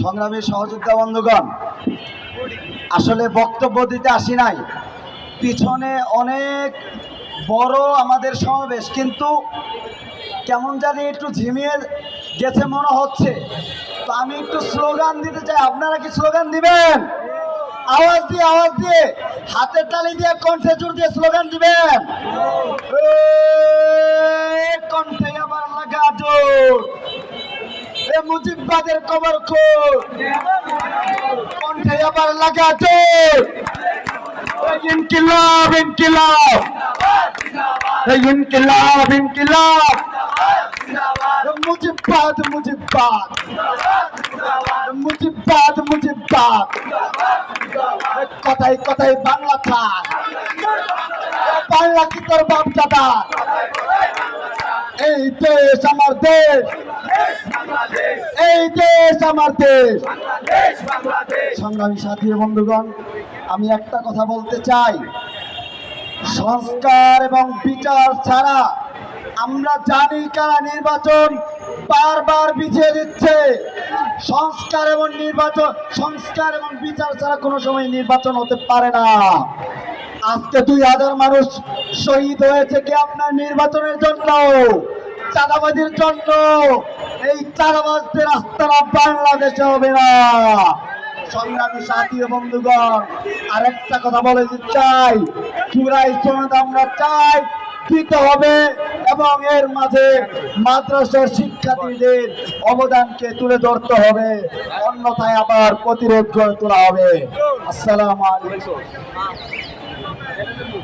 সংগ্রামী সহযোদ্ধা বন্ধুগণ, আসলে বক্তব্য দিতে আসি নাই। পিছনে অনেক বড় আমাদের সমাবেশ, কিন্তু কেমন জানি একটু ঝিমিয়ে গেছে মনে হচ্ছে। তো আমি একটু স্লোগান দিতে চাই, আপনারা কি স্লোগান দিবেন? আওয়াজ দিয়ে আওয়াজ দিয়ে, হাতের তালি দিয়ে কণ্ঠে জোর দিয়ে স্লোগান দিবেন। কণ্ঠে আবার লাগা জোর এ মুজিববাদের কবর খোর কণ্ঠে আবার লাগা জোর এ ইনকিলাব ইনকিলাব এ ইনকিলাব ইনকিলাব এ মুজিববাদ মুজিববাদ এ মুজিববাদ মুজিববাদ এ কথাই কথাই বাংলা থাক এ বাংলা কি তোর বাপ দাদা এই দেশ আমার দেশ। এই দেশ আমার দেশ। সংগ্রামী সাথী বন্ধুগণ, আমি একটা কথা বলতে চাই। সংস্কার এবং বিচার ছাড়া আমরা জানি কারা নির্বাচন বারবার পিছিয়ে দিচ্ছে। সংস্কার এবং নির্বাচন, সংস্কার এবং বিচার ছাড়া কোনো সময় নির্বাচন হতে পারে না। আজকে দুই হাজার মানুষ শহীদ হয়েছে। কি আপনার নির্বাচনের জন্য? চাঁদাবাজির জন্য এই চাঁদাবাজদের আস্তানা বাংলাদেশে হবে না। সংগ্রামী সাথী বন্ধুগণ, আরেকটা কথা বলে চাই। চূড়াই সনদ আমরা চাই দিতে হবে এবং এর মাঝে মাদ্রাসার শিক্ষার্থীদের অবদানকে তুলে ধরতে হবে। অন্যথায় আবার প্রতিরোধ করে তোলা হবে। আসসালামু আলাইকুম।